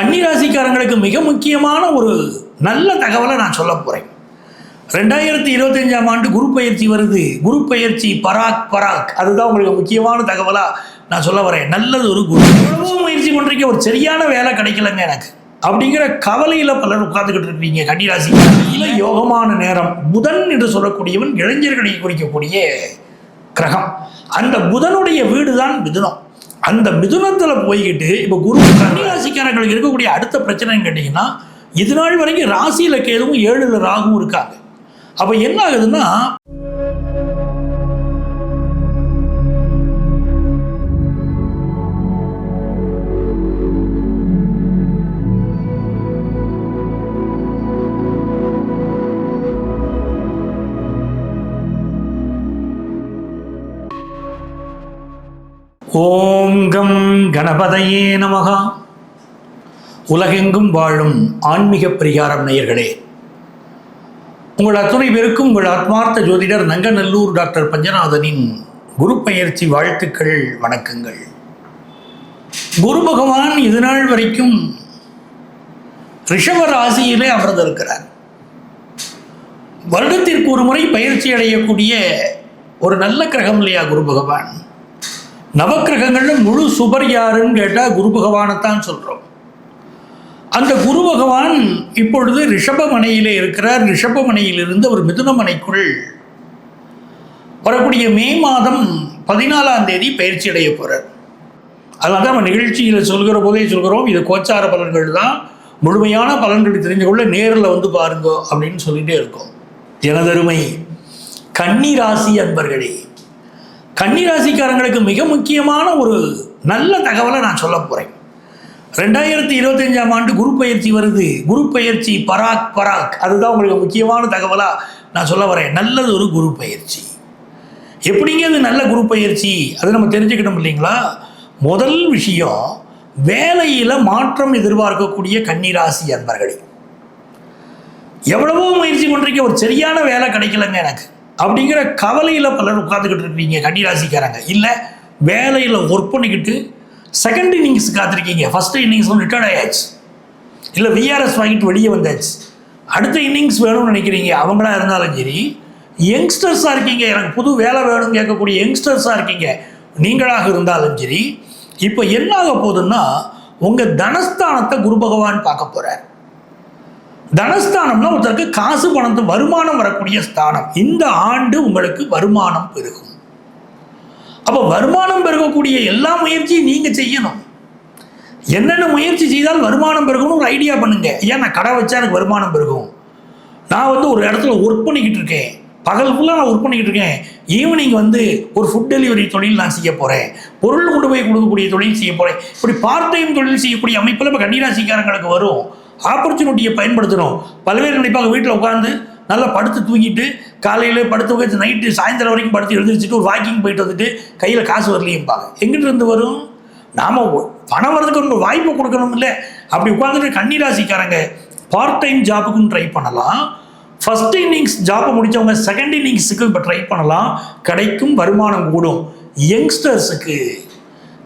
கன்னிராசிக்காரங்களுக்கு மிக முக்கியமான ஒரு நல்ல தகவலை நான் சொல்ல போகிறேன் ரெண்டாயிரத்தி இருபத்தஞ்சாம் ஆண்டு குரு பயிற்சி வருது. குரு பயிற்சி பராக் பராக். அதுதான் உங்களுக்கு முக்கியமான தகவலாக நான் சொல்ல வரேன். நல்லது ஒரு குரு. எவ்வளவோ முயற்சி பண்ணுறீங்க ஒரு சரியான வேலை கிடைக்கலங்க எனக்கு. அப்படிங்கிற கவலையில் பலர் உட்கார்ந்துக்கிட்டு இருக்கீங்க கன்னிராசி. இல்ல யோகமான நேரம். புதன் என்று சொல்லக்கூடியவன் இளைஞர்களை குறிக்கக்கூடிய கிரகம். அந்த புதனுடைய வீடு தான் மிதுனம். அந்த மிதுனத்தில் போய்கிட்டு இப்போ குரு கன்னிராசிக்காரர்களுக்கு இருக்கக்கூடிய அடுத்த பிரச்சனைன்னு கேட்டிங்கன்னா இது நாள் வரைக்கும் ராசியில் கேதுவும் ஏழுல ராகும் இருக்காங்க. அப்போ என்ன ஆகுதுன்னா கணபதையே நமகா. உலகெங்கும் வாழும் ஆன்மீக பரிகாரம் நேயர்களே. உங்கள் அத்துணை பேருக்கும் உங்கள் ஆத்மார்த்த ஜோதிடர் நங்கநல்லூர் டாக்டர் பஞ்சநாதனின் குரு பயிற்சி வாழ்த்துக்கள் வணக்கங்கள். குரு பகவான் இது நாள் வரைக்கும் ரிஷப ராசியிலே அமர்ந்திருக்கிறார். வருடத்திற்கு ஒரு முறை பயிற்சி அடையக்கூடிய ஒரு நல்ல கிரகம் இல்லையா குரு பகவான்? நவக்கிரகங்கள்ல முழு சுபர் யாருன்னு கேட்டால் குரு பகவானைத்தான் சொல்கிறோம் அந்த குரு பகவான் இப்பொழுது ரிஷபமனையிலே இருக்கிறார். ரிஷபமனையிலிருந்து அவர் மிதுனமனைக்குள் வரக்கூடிய மே மாதம் பதினாலாம் தேதி பயிற்சி அடைய போகிறார் அதனால தான் நம்ம நிகழ்ச்சியில் சொல்கிற போதே சொல்கிறோம். இது கோச்சார பலன்கள் தான். முழுமையான பலன்களை தெரிஞ்சு கொள்ள நேரில் வந்து பாருங்க அப்படின்னு சொல்லிகிட்டே இருக்கோம். எனதருமை கன்னிராசி அன்பர்களே கன்னிராசிக்காரங்களுக்கு மிக முக்கியமான ஒரு நல்ல தகவலை நான் சொல்ல போகிறேன் ரெண்டாயிரத்தி இருபத்தஞ்சாம் ஆண்டு குரு பயிற்சி வருது. குரு பயிற்சி பராக் பராக். அதுதான் உங்களுக்கு முக்கியமான தகவலாக நான் சொல்ல வரேன். நல்லது ஒரு குரு பயிற்சி. எப்படிங்க அது நல்ல குரு பயிற்சி? அது நம்ம தெரிஞ்சுக்கணும் இல்லைங்களா? முதல் விஷயம் வேலையில் மாற்றம் எதிர்பார்க்கக்கூடிய கன்னிராசி அன்பர்களே. எவ்வளவோ முயற்சி பண்ணுறீங்க ஒரு சரியான வேலை கிடைக்கலங்க எனக்கு. அப்படிங்கிற கவலையில் பலர் உட்காந்துக்கிட்டு இருக்கீங்க கன்னிராசிக்காரங்க. இல்லை வேலையில் ஒர்க் பண்ணிக்கிட்டு செகண்ட் இன்னிங்ஸ் காத்திருக்கீங்க. ஃபஸ்ட் இன்னிங்ஸ் ஒன்று ரிட்டையர்ட் ஆயாச்சு. இல்லை விஆர்எஸ் வாங்கிட்டு வெளியே வந்தாச்சு. அடுத்த இன்னிங்ஸ் வேணும்னு நினைக்கிறீங்க அவங்களா இருந்தாலும் சரி. யங்ஸ்டர்ஸாக இருக்கீங்க. எனக்கு புது வேலை வேணும்னு கேட்கக்கூடிய யங்ஸ்டர்ஸாக இருக்கீங்க. நீங்களாக இருந்தாலும் சரி. இப்போ என்ன ஆக போகுதுன்னா உங்கள் தனஸ்தானத்தை குரு பகவான் பார்க்க போகிறார் தனஸ்தானம்னா ஒருத்தருக்கு காசு பணத்து வருமானம் வரக்கூடிய ஸ்தானம். இந்த ஆண்டு உங்களுக்கு வருமானம் பெருகும். அப்போ வருமானம் பெருகக்கூடிய எல்லா முயற்சியும் நீங்கள் செய்யணும். என்னென்ன முயற்சி செய்தால் வருமானம் பெருகும்னு ஒரு ஐடியா பண்ணுங்க. ஏன் நான் கடை வச்சா எனக்கு வருமானம் பெருகும்? நான் வந்து ஒரு இடத்துல ஒர்க் பண்ணிக்கிட்டு இருக்கேன். பகல் ஃபுல்லாக நான் ஒர்க் பண்ணிக்கிட்டு இருக்கேன். ஈவினிங் வந்து ஒரு ஃபுட் டெலிவரி தொழில் நான் செய்ய போகிறேன் பொருள் கொண்டு போய் கொடுக்கக்கூடிய தொழில் செய்ய போகிறேன் இப்படி பார்ட் டைம் தொழில் செய்யக்கூடிய அமைப்பில் இப்போ கன்னிராசிக்காரங்களுக்கு வரும். ஆப்பர்ச்சுனிட்டியை பயன்படுத்தணும் பல்வேறு நினைப்பாங்க வீட்டில் உட்காந்து நல்லா படுத்து தூங்கிட்டு காலையில் படுத்து வச்சு நைட்டு சாயந்தரம் வரைக்கும் படுத்து எழுந்திரிச்சிட்டு ஒரு வாக்கிங் போயிட்டு வந்துட்டு கையில் காசு வரலையும்பாங்க எங்கிட்ட இருந்து வரும்? நாம் பணம் வரதுக்கு ஒரு வாய்ப்பு கொடுக்கணும் இல்லை அப்படி உட்காந்துட்டு கன்னிராசிக்காரங்க பார்ட் டைம் ஜாபுக்கும் ட்ரை பண்ணலாம். ஃபர்ஸ்ட் இன்னிங்ஸ் ஜாப்பை முடித்தவங்க செகண்ட் இன்னிங்ஸுக்கு இப்போ ட்ரை பண்ணலாம். கிடைக்கும் வருமானம் கூடும். யங்ஸ்டர்ஸுக்கு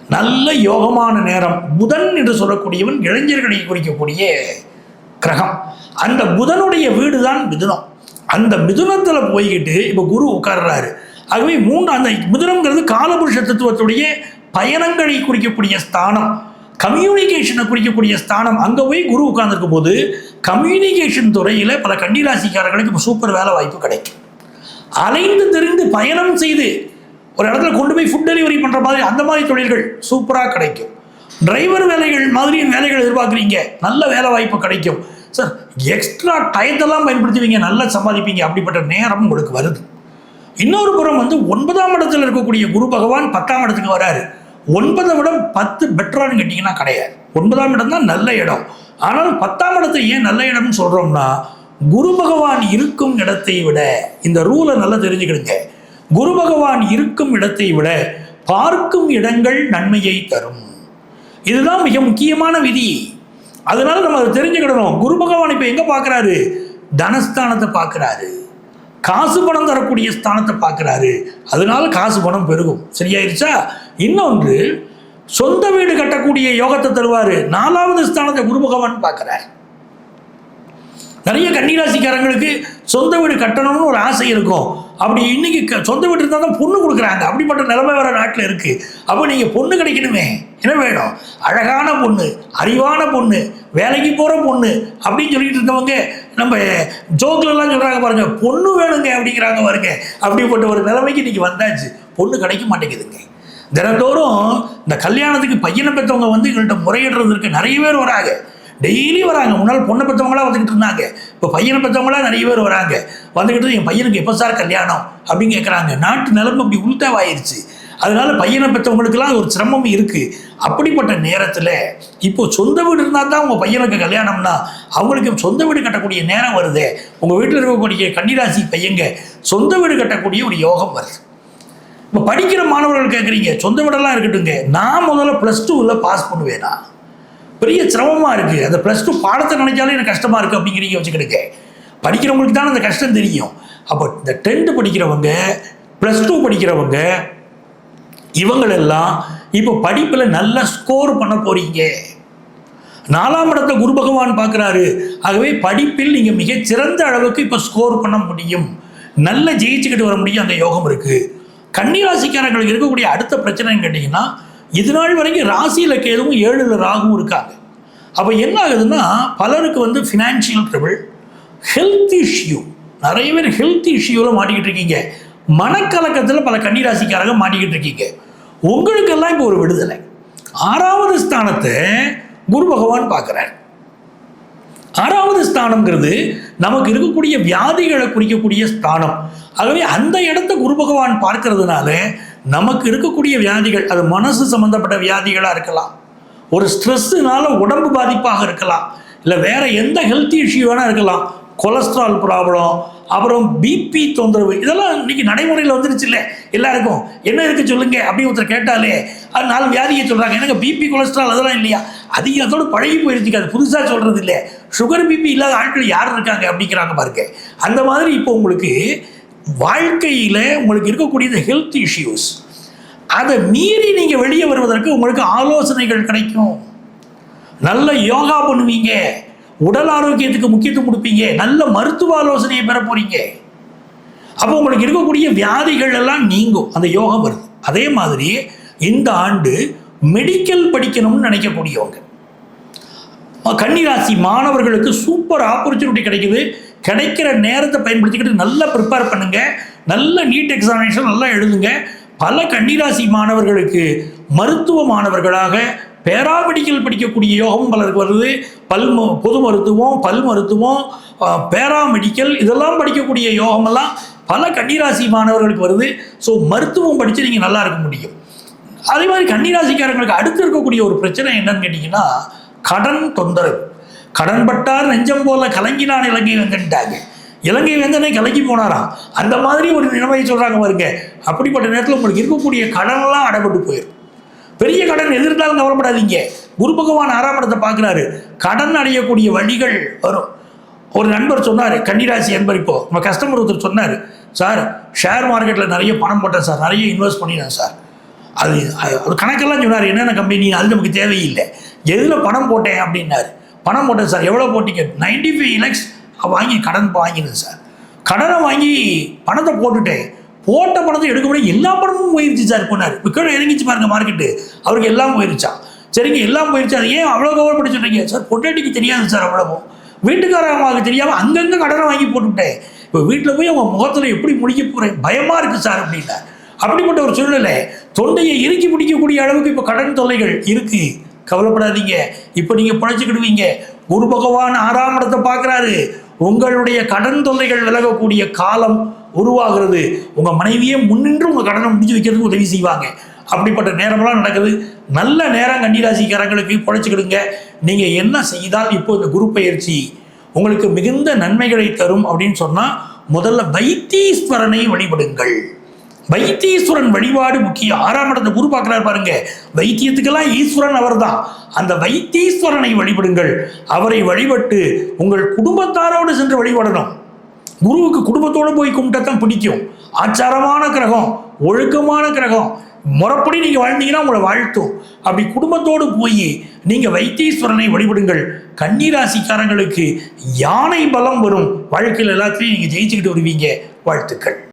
நல்ல யோகமான நேரம் புதன் என்று சொல்லக்கூடியவன் இளைஞர்களை குறிக்கக்கூடிய கிரகம். அந்த புதனுடைய வீடு தான் மிதுனம். அந்த மிதுனத்தில் போய்கிட்டு இப்போ குரு உட்கார்றாரு. ஆகவே மூன்று அந்த மிதுனம்ங்கிறது காலபுருஷ தத்துவத்துடைய பயணங்களை குறிக்கக்கூடிய ஸ்தானம். கம்யூனிகேஷனை குறிக்கக்கூடிய ஸ்தானம். அங்கே போய் குரு உட்கார்ந்துருக்கும் போது கம்யூனிகேஷன் துறையில் பல கன்னிராசிக்காரர்களுக்கு இப்போ சூப்பர் வேலை வாய்ப்பு கிடைக்கும். அலைந்து தெரிந்து பயணம் செய்து ஒரு இடத்துல கொண்டு போய் ஃபுட் டெலிவரி பண்ணுற மாதிரி அந்த மாதிரி தொழில்கள் சூப்பராக கிடைக்கும். டிரைவர் வேலைகள் மாதிரி வேலைகள் எதிர்பார்க்குறீங்க. நல்ல வேலை வாய்ப்பு கிடைக்கும். சார் எக்ஸ்ட்ரா டயத்தெல்லாம் பயன்படுத்துவீங்க நல்லா சம்பாதிப்பீங்க. அப்படிப்பட்ட நேரம் உங்களுக்கு வருது. இன்னொரு புறம் வந்து ஒன்பதாம் இடத்துல இருக்கக்கூடிய குரு பகவான் பத்தாம் இடத்துக்கு வராரு. ஒன்பதை விட பத்து பெட்டரானு கேட்டிங்கன்னா கிடையாது. ஒன்பதாம் இடம் தான் நல்ல இடம். ஆனாலும் பத்தாம் இடத்தை ஏன் நல்ல இடம்னு சொல்கிறோம்னா குரு பகவான் இருக்கும் இடத்தை விட இந்த ரூலை நல்லா தெரிஞ்சுக்கிடுங்க. குரு பகவான் இருக்கும் இடத்தை விட பார்க்கும் இடங்கள் நன்மையை தரும். இதுதான் மிக முக்கியமான விதி. அதனால நம்ம அதை தெரிஞ்சுக்கிடணும். குரு பகவான் இப்போ எங்கே பார்க்குறாரு தனஸ்தானத்தை பார்க்குறாரு காசு பணம் தரக்கூடிய ஸ்தானத்தை பார்க்குறாரு அதனால காசு பணம் பெருகும். சரியாயிருச்சா? இன்னொன்று சொந்த வீடு கட்டக்கூடிய யோகத்தை தருவார். நாலாவது ஸ்தானத்தை குரு பகவான் பார்க்குறார் நிறைய கன்னிராசிக்காரங்களுக்கு சொந்த வீடு கட்டணும்னு ஒரு ஆசை இருக்கும். அப்படி இன்னைக்கு க- சொந்த வீட்டு இருந்தால் தான் பொண்ணு கொடுக்குறாங்க. அப்படிப்பட்ட நிலைமை வேறு நாட்டில் இருக்குது அப்போ நீங்கள் பொண்ணு கிடைக்கணுமே. என்ன வேணும்? அழகான பொண்ணு அறிவான பொண்ணு வேலைக்கு போகிற பொண்ணு அப்படின்னு சொல்லிட்டு இருக்கவங்க நம்ம ஜோக்லலாம் சொல்கிறாங்க பாருங்க பொண்ணு வேணுங்க அப்படிங்கிறாங்க பாருங்க. அப்படிப்பட்ட ஒரு நிலைமைக்கு இன்றைக்கி வந்தாச்சு. பொண்ணு கிடைக்க மாட்டேங்குதுங்க. தினந்தோறும் இந்த கல்யாணத்துக்கு பையனை பெற்றவங்க வந்து எங்கள்கிட்ட முறையிடுறதுக்கு நிறைய பேர் வராங்க. டெய்லி வராங்க. முன்னால் பொண்ணை பெற்றவங்களா வந்துக்கிட்டு இருந்தாங்க. இப்போ பையனை பெற்றவங்களாம் நிறைய பேர் வராங்க. வந்துக்கிட்டு என் பையனுக்கு எப்போ சார் கல்யாணம்? அப்படின்னு கேட்குறாங்க நாட்டு நிலைமை அப்படி உள்டாவாயிருச்சு. அதனால பையனை பெற்றவங்களுக்கெல்லாம் ஒரு சிரமம் இருக்குது அப்படிப்பட்ட நேரத்தில் இப்போ சொந்த வீடு இருந்தால் தான் உங்கள் பையனுக்கு கல்யாணம்னா அவங்களுக்கு சொந்த வீடு கட்டக்கூடிய நேரம் வருதே. உங்கள் வீட்டில் இருக்கக்கூடிய கன்னிராசி பையங்க சொந்த வீடு கட்டக்கூடிய ஒரு யோகம் வருது. இப்போ படிக்கிற மாணவர்கள் கேட்குறீங்க சொந்த வீடெல்லாம் இருக்கட்டுங்க நான் முதல்ல ப்ளஸ் டூவில் பாஸ் பண்ணுவேனா? பெரிய சிரமமாக இருக்குது அந்த ப்ளஸ் டூ பாடத்தை நினைச்சாலே எனக்கு கஷ்டமாக இருக்குது அப்படிங்கிறீங்க வச்சுக்கிடுங்க. படிக்கிறவங்களுக்கு தான் அந்த கஷ்டம் தெரியும். அப்போ இந்த டென்த்து படிக்கிறவங்க ப்ளஸ் டூ படிக்கிறவங்க இவங்களெல்லாம் இப்போ படிப்பில் நல்ல ஸ்கோர் பண்ண போகிறீங்க நாலாம் இடத்தை குரு பகவான் பார்க்குறாரு. ஆகவே படிப்பில் நீங்கள் மிக சிறந்த அளவுக்கு இப்போ ஸ்கோர் பண்ண முடியும். நல்ல ஜெயிச்சுக்கிட்டு வர முடியும். அந்த யோகம் இருக்குது கன்னிராசிக்காரங்களுக்கு இருக்கக்கூடிய அடுத்த பிரச்சனைன்னு கேட்டிங்கன்னா இது நாள் வரைக்கும் ராசியில் கேதுவும் ஏழில் ராகுவும் இருக்காங்க. அப்போ என்ன ஆகுதுன்னா பலருக்கு வந்து ஃபினான்ஷியல் ட்ரபிள் ஹெல்த் இஷ்யூ நிறைய பேர் ஹெல்த் இஷ்யூவில் மாட்டிக்கிட்டு இருக்கீங்க. மனக்கலக்கத்தில் பல கன்னிராசிக்காரங்க மாட்டிக்கிட்டு இருக்கீங்க. உங்களுக்கெல்லாம் இப்போ ஒரு விடுதலை. ஆறாவது ஸ்தானத்தை குரு பகவான் பார்க்குறார். ஆறாவது ஸ்தானம்ங்கிறது நமக்கு இருக்கக்கூடிய வியாதிகளை குறிக்கக்கூடிய ஸ்தானம். ஆகவே அந்த இடத்த குரு பகவான் பார்க்கறதுனால நமக்கு இருக்கக்கூடிய வியாதிகள் அது மனசு சம்மந்தப்பட்ட வியாதிகளாக இருக்கலாம். ஒரு ஸ்ட்ரெஸ்ஸுனால உடம்பு பாதிப்பாக இருக்கலாம். இல்லை வேற எந்த ஹெல்த் இஷ்யூ வேணால் இருக்கலாம். கொலஸ்ட்ரால் ப்ராப்ளம் அப்புறம் பிபி தொந்தரவு இதெல்லாம் இன்னைக்கு நடைமுறையில் வந்துருச்சு இல்லை? எல்லாருக்கும் என்ன இருக்கு சொல்லுங்க? அப்படின்னு ஒருத்தர் கேட்டாலே அது நாலு வியாதியை சொல்கிறாங்க எனக்கு பிபி கொலஸ்ட்ரால் அதெல்லாம் இல்லையா? அதிக அதோட பழகி போயிருச்சுக்கு அது புதுசாக சொல்கிறது இல்லை. சுகர் பிபி இல்லாத ஆட்கள் யார் இருக்காங்க அப்படிங்கிறாங்க பாருங்க. அந்த மாதிரி இப்போ உங்களுக்கு வாழ்க்கையில் உங்களுக்கு இருக்கக்கூடிய இந்த ஹெல்த் இஷ்யூஸ் அதை மீறி நீங்கள் வெளியே வருவதற்கு உங்களுக்கு ஆலோசனைகள் கிடைக்கும். நல்ல யோகா பண்ணுவீங்க. உடல் ஆரோக்கியத்துக்கு முக்கியத்துவம் கொடுப்பீங்க. நல்ல மருத்துவ ஆலோசனையை பெற போகிறீங்க அப்போ உங்களுக்கு இருக்கக்கூடிய வியாதிகள் எல்லாம் நீங்கும். அந்த யோகம் வருது. அதே மாதிரி இந்த ஆண்டு மெடிக்கல் படிக்கணும்னு நினைக்கக்கூடியவங்க. கன்னிராசி மாணவர்களுக்கு சூப்பர் ஆப்பர்ச்சுனிட்டி கிடைக்குது. கிடைக்கிற நேரத்தை பயன்படுத்திக்கிட்டு நல்லா ப்ரிப்பேர் பண்ணுங்க. நல்ல நீட் எக்ஸாமினேஷன் நல்லா எழுதுங்க. பல கன்னிராசி மாணவர்களுக்கு மருத்துவ மாணவர்களாக பேராமெடிக்கல் படிக்கக்கூடிய யோகம் பலருக்கு வருது. பல் ம- பொது மருத்துவம் பல் மருத்துவம் பேராமெடிக்கல் இதெல்லாம் படிக்கக்கூடிய யோகமெல்லாம் பல கன்னிராசி மாணவர்களுக்கு வருது. ஸோ மருத்துவம் படித்து நீங்கள் நல்லா இருக்க முடியும். அதே மாதிரி கன்னிராசிக்காரங்களுக்கு அடுத்து இருக்கக்கூடிய ஒரு பிரச்சனை என்னன்னு கேட்டிங்கன்னா கடன் தொந்தரவு. கடன்பட்டார் நெஞ்சம் போல கலங்கினான் இலங்கை வெங்கன்ட்டாங்க இலங்கை வெந்தனை கலங்கி போனாராம் அந்த மாதிரி ஒரு நிலைமையை சொல்கிறாங்க பாருங்க. அப்படிப்பட்ட நேரத்தில் உங்களுக்கு இருக்கக்கூடிய கடனெல்லாம் அடைபட்டு போயிடும் பெரிய கடன் எதிர்த்தாலும் கவலைப்படாதீங்க. குரு பகவான் ஆறாம் இடத்தை பார்க்குறாரு. கடன் அடையக்கூடிய வழிகள் வரும். ஒரு நண்பர் சொன்னார் கன்னிராசி நண்பர் இப்போ. நம்ம கஸ்டமர் ஒருத்தர் சொன்னார் சார் ஷேர் மார்க்கெட்டில் நிறைய பணம் போட்டேன் சார். நிறைய இன்வெஸ்ட் பண்ணினேன் சார். அது அது கணக்கெல்லாம் சொன்னார் என்னென்ன கம்பெனி அது நமக்கு தேவையில்லை. எதில் பணம் போட்டேன்? அப்படின்னாரு. பணம் போட்டேன் சார். எவ்வளோ போட்டீங்க நைன்டி ஃபைவ் லேக்ஸ் வாங்கி கடன் வாங்கினது சார். கடனை வாங்கி பணத்தை போட்டுட்டேன். போட்ட பணத்தை எடுக்க முடியாது எல்லா பணமும் போயிருச்சு சார் போனார். கீழே இறங்கிச்சு பாருங்க மார்க்கெட்டு அவருக்கு எல்லாம் போயிருச்சா? சரிங்க எல்லாம் போயிருச்சு. அது ஏன் அவ்வளோ கவலைப்பட்டு சொல்கிறீங்க சார் பொண்டாட்டிக்கு தெரியாது சார் அவ்வளவும். வீட்டுக்காரங்களுக்கு தெரியாமல் அங்கங்கே கடனை வாங்கி போட்டுவிட்டேன். இப்போ வீட்டில் போய் அவங்க முகத்தில் எப்படி முடிக்க போகிறேன் பயமாக இருக்குது சார் அப்படின்னா. அப்படிப்பட்ட ஒரு சூழ்நிலை தொண்டையை இறுக்கி பிடிக்கக்கூடிய அளவுக்கு இப்போ கடன் தொல்லைகள் இருக்குது கவலைப்படாதீங்க. இப்போ நீங்கள் பிழைச்சிக்கிடுவீங்க குரு பகவான் ஆறாம் இடத்தை பார்க்குறாரு. உங்களுடைய கடன் தொல்லைகள் விலகக்கூடிய காலம் உருவாகிறது. உங்கள் மனைவியே முன்னின்று உங்கள் கடனை முடிஞ்சு வைக்கிறதுக்கு உதவி செய்வாங்க. அப்படிப்பட்ட நேரமெல்லாம் நடக்குது. நல்ல நேரம் கன்னிராசிக்காரங்களுக்கு பிழைச்சிக்கிடுங்க நீங்கள் என்ன செய்தால் இப்போ இந்த குரு பயிற்சி உங்களுக்கு மிகுந்த நன்மைகளை தரும் அப்படின்னு சொன்னால் முதல்ல வைத்தீஸ்வரனை வழிபடுங்கள். வைத்தீஸ்வரன் வழிபாடு முக்கியம். ஆறாம் இடத்தை குரு பார்க்கிறார் பாருங்க. வைத்தியத்துக்கெல்லாம் ஈஸ்வரன் அவர்தான். அந்த வைத்தீஸ்வரனை வழிபடுங்கள். அவரை வழிபட்டு உங்கள் குடும்பத்தாரோடு சென்று வழிபடணும். குருவுக்கு குடும்பத்தோடு போய் கும்பிட்டா தான் பிடிக்கும். ஆச்சாரமான கிரகம் ஒழுக்கமான கிரகம். முறப்படி நீங்கள் வாழ்ந்தீங்கன்னா உங்களை வாழ்த்தும். அப்படி குடும்பத்தோடு போய் நீங்கள் வைத்தீஸ்வரனை வழிபடுங்கள். கன்னிராசிக்காரங்களுக்கு யானை பலம் வரும். வாழ்க்கையில் எல்லாத்தையும் நீங்கள் ஜெயிச்சுக்கிட்டு வருவீங்க. வாழ்த்துக்கள்.